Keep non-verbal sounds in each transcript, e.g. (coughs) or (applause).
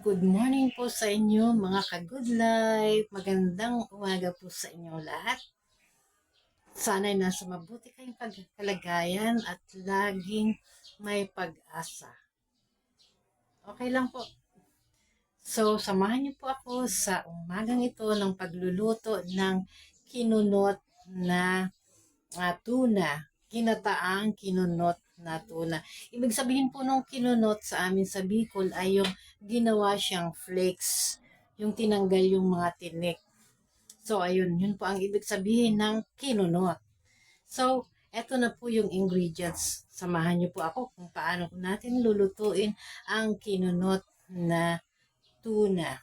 Good morning po sa inyo mga ka-good life. Magandang umaga po sa inyo lahat. Sana'y nasa mabuti kayong pagkalagayan at laging may pag-asa. Okay lang po. So, samahan niyo po ako sa umagang ito ng pagluluto ng kinunot na uh, tuna. Kinataang kinunot na tuna. Ibig sabihin po nung kinunot sa amin sa Bicol ay yung ginawa siyang flakes. Yung tinanggal yung mga tinik. So, ayun. Yun po ang ibig sabihin ng kinunot. So, eto na po yung ingredients. Samahan niyo po ako kung paano natin lulutuin ang kinunot na tuna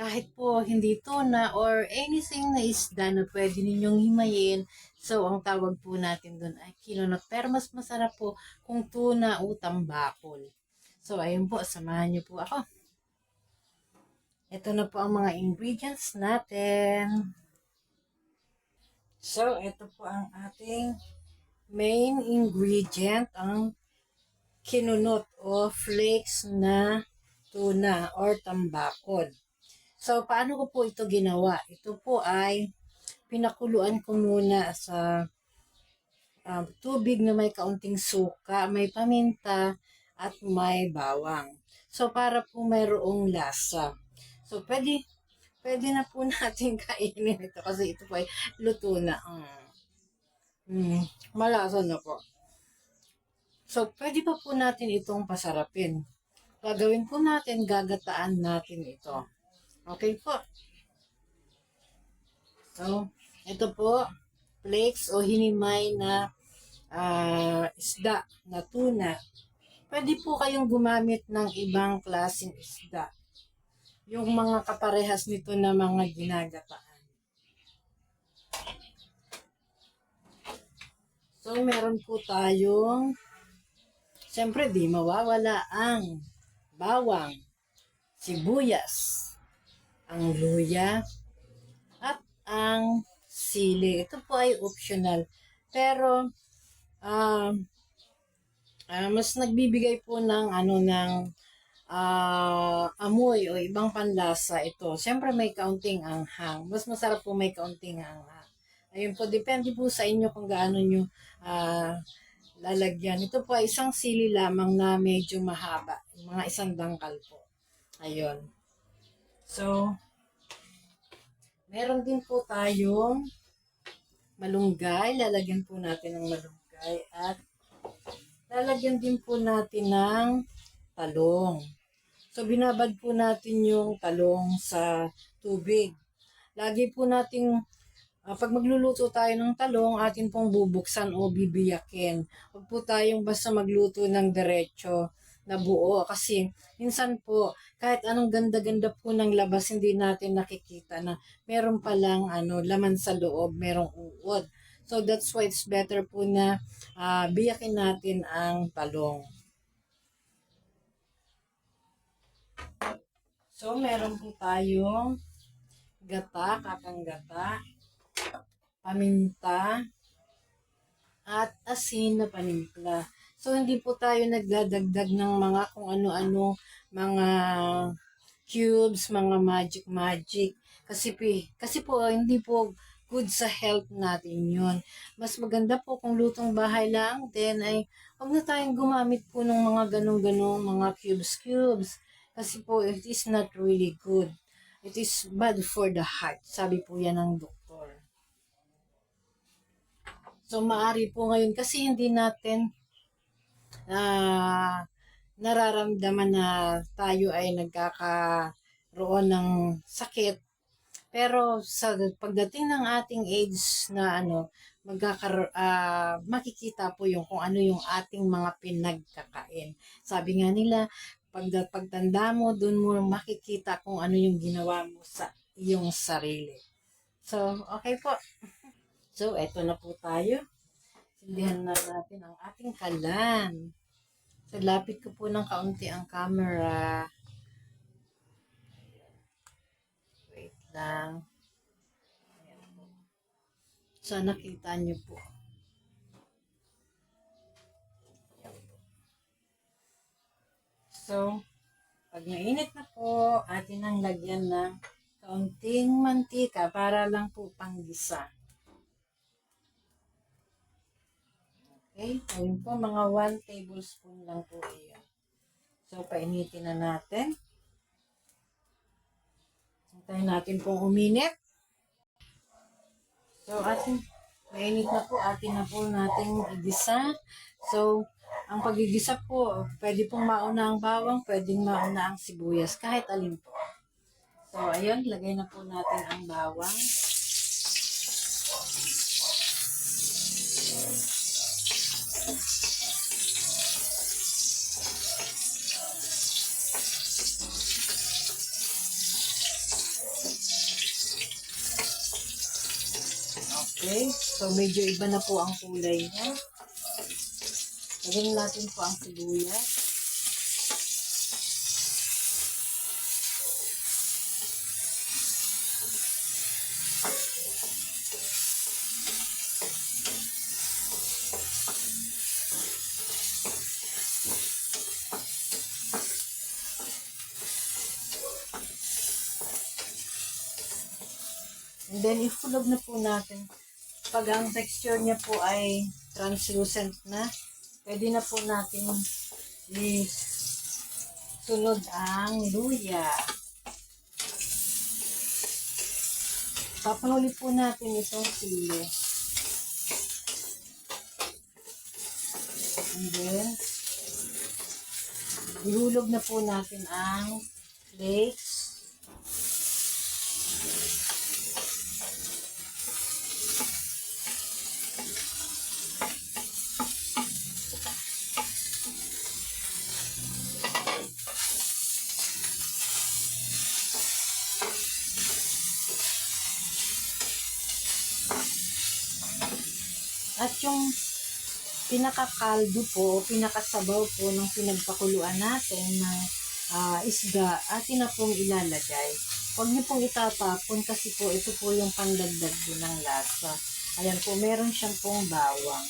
kahit po hindi tuna or anything na isda na pwede ninyong himayin. So, ang tawag po natin doon ay kinunot. Pero mas masarap po kung tuna o tambakol. So, ayun po, samahan niyo po ako. Ito na po ang mga ingredients natin. So, ito po ang ating main ingredient, ang kinunot o flakes na tuna or tambakol. So, paano ko po ito ginawa? Ito po ay pinakuluan ko muna sa uh, tubig na may kaunting suka, may paminta, at may bawang. So, para po mayroong lasa. So, pwede, pwede na po (laughs) natin kainin ito kasi ito po ay luto na. Mm. Mm, malasa na po. So, pwede pa po natin itong pasarapin. Gagawin po natin, gagataan natin ito. Okay po. So, ito po, flakes o hinimay na uh, isda na tuna. Pwede po kayong gumamit ng ibang klaseng isda. Yung mga kaparehas nito na mga ginagataan. So, meron po tayong, siyempre di mawawala ang bawang, sibuyas, ang luya, at ang sili. Ito po ay optional. Pero, uh, uh, mas nagbibigay po ng ano ng uh, amoy o ibang panlasa ito. Siyempre may kaunting anghang. Mas masarap po may kaunting anghang. Ayun po, depende po sa inyo kung gaano nyo uh, lalagyan. Ito po ay isang sili lamang na medyo mahaba. Mga isang dangkal po. Ayun. So, meron din po tayong malunggay. Lalagyan po natin ng malunggay at lalagyan din po natin ng talong. So, binabad po natin yung talong sa tubig. Lagi po nating uh, pag magluluto tayo ng talong, atin pong bubuksan o bibiyakin. Huwag po tayong basta magluto ng diretso na buo. Kasi minsan po, kahit anong ganda-ganda po ng labas, hindi natin nakikita na meron palang ano, laman sa loob, merong uod. So that's why it's better po na uh, biyakin natin ang talong. So meron po tayong gata, kakang gata, paminta, at asin na panimpla. So, hindi po tayo nagdadagdag ng mga kung ano-ano, mga cubes, mga magic-magic. Kasi, kasi po, hindi po good sa health natin yun. Mas maganda po kung lutong bahay lang, then ay huwag na tayong gumamit po ng mga ganong-ganong mga cubes-cubes. Kasi po, it is not really good. It is bad for the heart. Sabi po yan ng doktor. So, maari po ngayon kasi hindi natin uh, nararamdaman na tayo ay nagkakaroon ng sakit. Pero sa pagdating ng ating age na ano, magkakar uh, makikita po yung kung ano yung ating mga pinagkakain. Sabi nga nila, pag pagtanda mo, dun mo makikita kung ano yung ginawa mo sa iyong sarili. So, okay po. (laughs) So, eto na po tayo. Sindihan na natin ang ating kalan. So, lapit ko po ng kaunti ang camera. Wait lang. Ayan po. So, nakita. Ayan po. So, Pag mainit na po, atin ang lagyan ng kaunting mantika para lang po panggisa. Okay, ayun po, mga 1 tablespoon lang po iyon. So, painitin na natin. Hintayin natin pong uminit. So, atin, mainit na po, atin na po natin igisa. So, ang pagigisa po, pwede pong mauna ang bawang, pwedeng mauna ang sibuyas, kahit alin po. So, ayun, lagay na po natin ang bawang. Okay, so medyo iba na po ang kulay niya. Lagyan natin po ang sibuyas. And then, ifulog na po natin. Pag ang texture niya po ay translucent na, pwede na po natin sunod ang luya. Papahuli po natin itong sili. And then, ihulog na po natin ang flakes. At yung pinakakaldo po, pinakasabaw po ng pinagpakuluan natin ng ah, isda, atin na pong ilalagay. Huwag niyo pong itatapon kasi po ito po yung pandagdag po ng lasa. Ayan po, meron siyang pong bawang.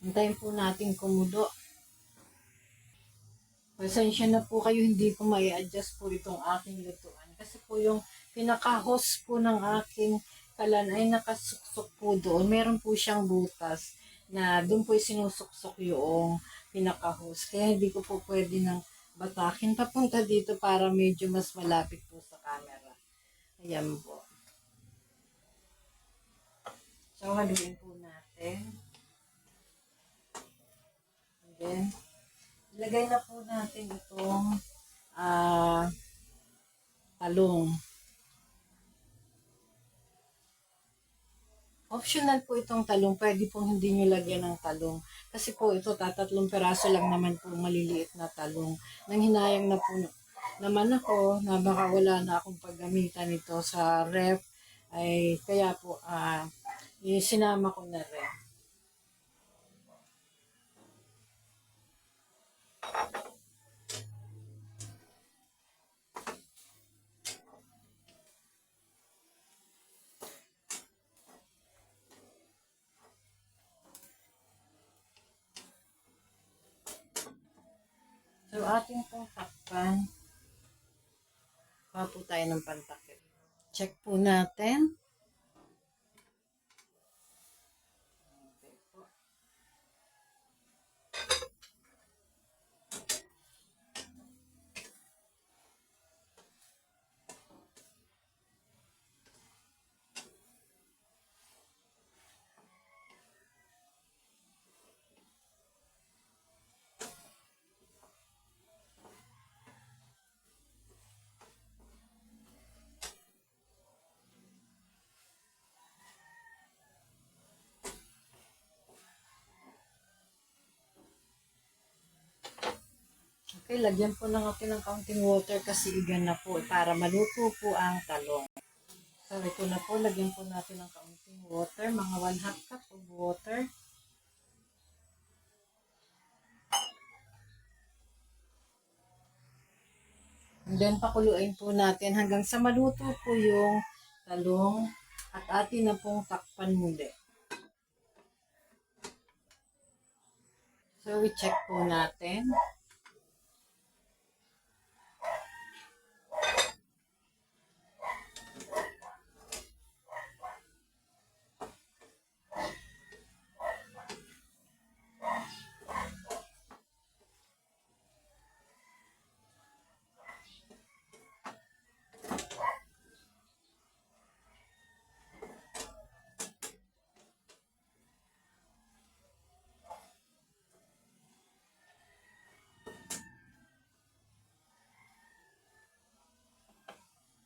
Hintayin po natin kumudo. Pasensya na po kayo, hindi ko may adjust po itong aking lutuan. Kasi po yung pinaka-host po ng aking kalan ay nakasuksok po doon. Meron po siyang butas na doon po sinusuksok yung pinaka-host. Kaya hindi ko po pwede nang batakin papunta dito para medyo mas malapit po sa camera. Ayan po. So, haluin po natin. Then, ilagay na po natin itong ah talong. Optional po itong talong. Pwede pong hindi nyo lagyan ng talong. Kasi po ito, tatatlong peraso lang naman po maliliit na talong. Nang hinayang na po naman ako na baka wala na akong paggamitan nito sa ref. Ay, kaya po, ah, sinama ko na rin. So, ating pong takpan. Kuha po tayo ng pantakip. Check po natin. Okay, lagyan po ng natin ng counting water kasi igan na po para maluto po ang talong. So, ito na po, lagyan po natin ng counting water, mga 1 half cup of water. And then, pakuluin po natin hanggang sa maluto po yung talong at atin na pong takpan muli. So, i-check po natin.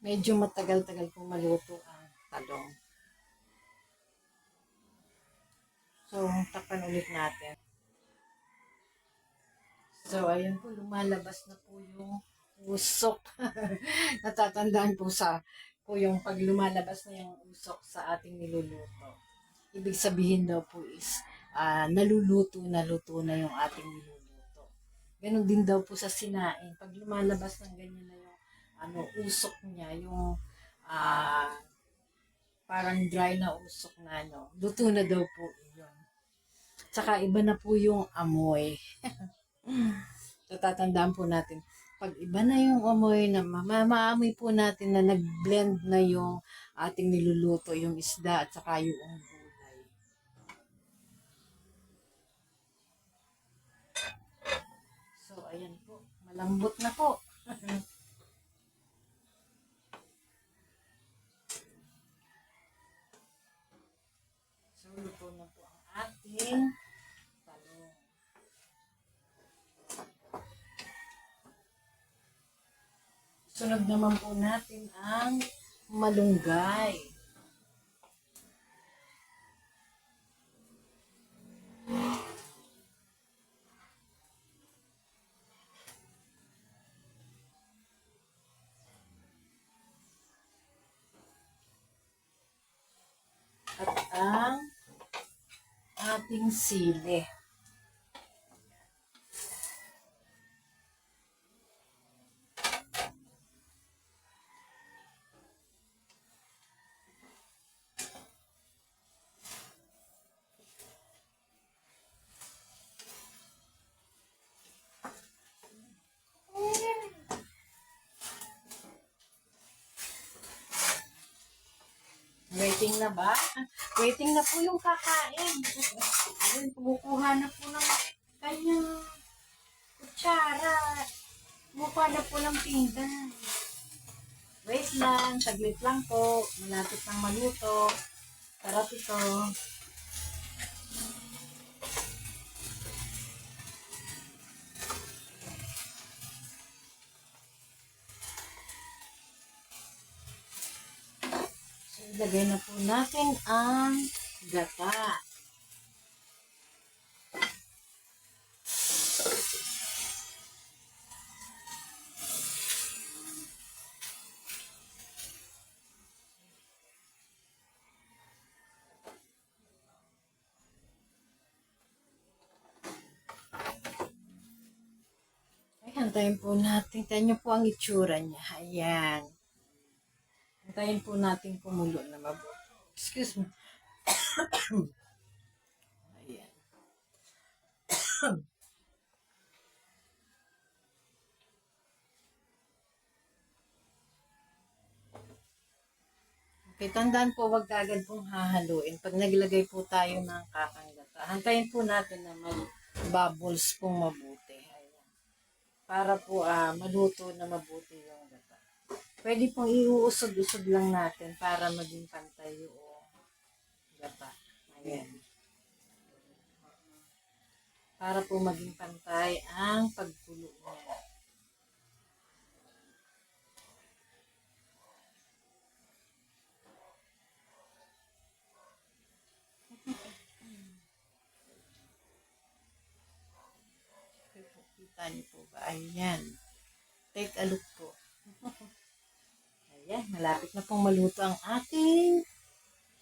Medyo matagal-tagal po maluto ang talong. So, takpan ulit natin. So, ayun po, lumalabas na po yung usok. (laughs) Natatandaan po sa po yung pag lumalabas na yung usok sa ating niluluto. Ibig sabihin daw po is ah, naluluto, naluto na yung ating niluluto. Ganon din daw po sa sinain. Pag lumalabas ng ganyan na ano, usok niya, yung ah, parang dry na usok na ano, luto na daw po yun. Tsaka iba na po yung amoy. (laughs) Tatatandaan po natin, pag iba na yung amoy na ma- maamoy po natin na nag-blend na yung ating niluluto, yung isda at saka yung gulay. So, ayan po. Malambot na po. (laughs) So, luto na po ang ating talong. Sunod naman po natin ang malunggay. Sili. Waiting na ba? Waiting na po yung kakain. Ayun, kumukuha na po ng kanyang kutsara. Kumukuha na po ng pinggan. Wait lang, saglit lang po. Malapit ng maluto. Sarap ito. Ilagay na po natin ang gata. Ay, hantayin po natin. Niyo po ang itsura niya. Ayan. Hintayin po natin kumulo na mabuti. Excuse me. (coughs) Ayan. (coughs) Okay, tandaan po, wag kagad pong hahaluin. Pag naglagay po tayo ng kakanggata, hantayin po natin na mag bubbles pong mabuti. Ayan. Para po ah, maluto na mabuti yung. Pwede pong iuusog-usog lang natin para maging pantay yung gata. Ayan. Para po maging pantay ang pagkulo niya. Kita niyo po ba? Ayan. Take a look po. (laughs) Ayan, malapit na pong maluto ang ating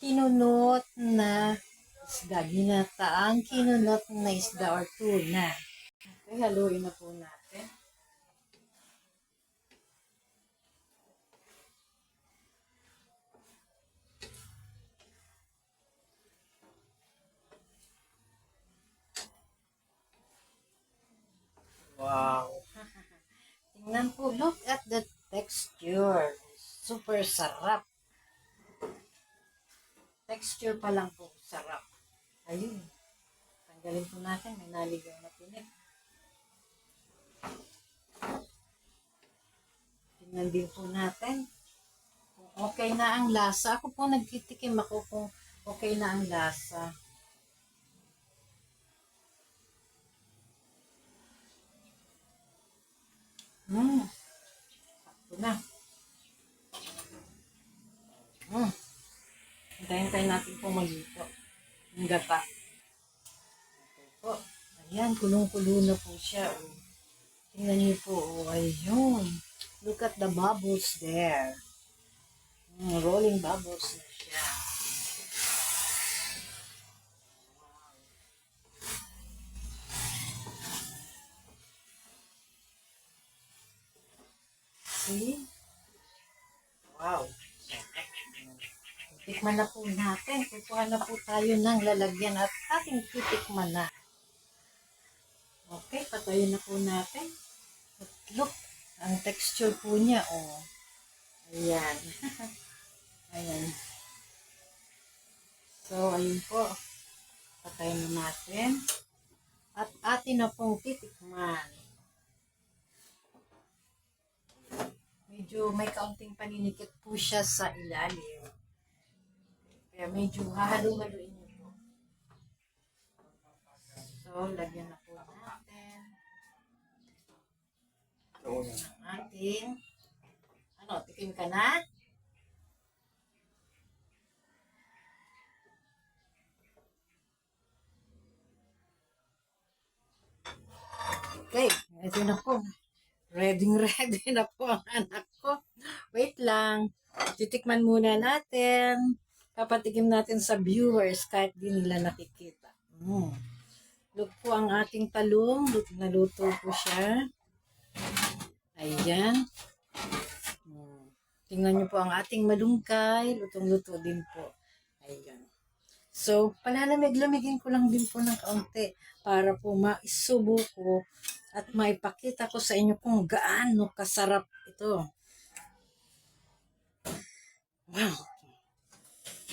kinunot na isda. Ginataang kinunot na isda or tuna. Okay, haluin na po natin. Wow. (laughs) Tingnan po, look at the texture. Super sarap. Texture pa lang po, sarap. Ayun. Tanggalin po natin, may naligaw na tinik. Tingnan din po natin kung okay na ang lasa. Ako po nagtitikim ako kung okay na ang lasa. Hmm. Sakto na. Hmm. Hintayin tayo natin po maluto. Yung gata. Ito po. Ayan, kulong-kulo na po siya. Oh. Tingnan niyo po. Oh, ayun. Look at the bubbles there. Hmm, rolling bubbles na siya. See? Wow. Tikman na po natin. Kukuha na po tayo ng lalagyan at ating titikman na. Okay, patayin na po natin. At look, ang texture po niya, oh. Ayan. (laughs) Ayan. So, ayun po. Patayin na natin. At atin na pong titikman. Medyo may kaunting paninikit po siya sa ilalim. Kaya medyo hahalo-haluin niyo po. So, lagyan na po natin ang ating ano, tikim ka na? Okay, ito na po. Ready, (laughs) ready na po ang anak ko. Wait lang. Titikman muna natin. Papatikim natin sa viewers kahit di nila nakikita. Mm. Look po ang ating talong. Lut- Naluto po siya. Ayan. Mm. Tingnan niyo po ang ating malunggay. Lutong-luto din po. Ayan. So, palalamig-lamigin ko lang din po ng kaunti para po maisubo ko at maipakita ko sa inyo kung gaano kasarap ito. Wow!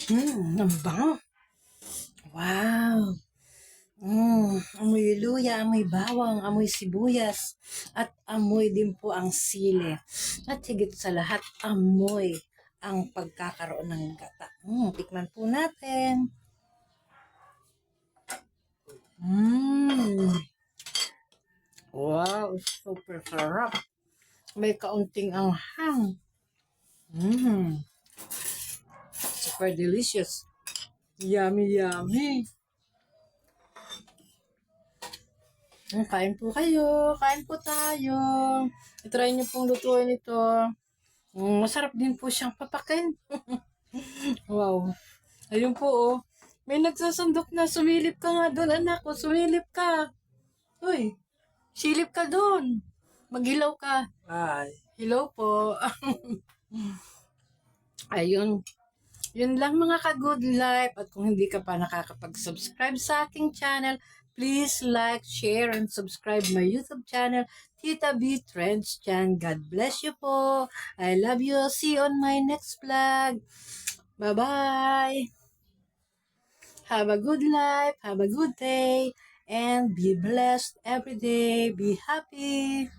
Hmm, ang bango. Wow! Mm, amoy luya, amoy bawang, amoy sibuyas, at amoy din po ang sili. At higit sa lahat, amoy ang pagkakaroon ng gata. Mm, tikman po natin. Mmm. Wow, super sarap. May kaunting anghang. Mmm. Super delicious. Yummy, yummy. Mm, kain po kayo. Kain po tayo. I-try niyo pong lutuin ito. Mm, masarap din po siyang papakin. (laughs) wow. Ayun po, oh. May nagsasandok na. Sumilip ka nga doon, anak. O, sumilip ka. Uy, silip ka doon. Maghilaw ka. Ay, hello po. (laughs) Ayun. Yun lang mga ka-good life. At kung hindi ka pa nakakapag-subscribe sa aking channel, please like, share, and subscribe my YouTube channel, Tita B Trends Chan. God bless you po. I love you. See you on my next vlog. Bye-bye. Have a good life. Have a good day. And be blessed every day. Be happy.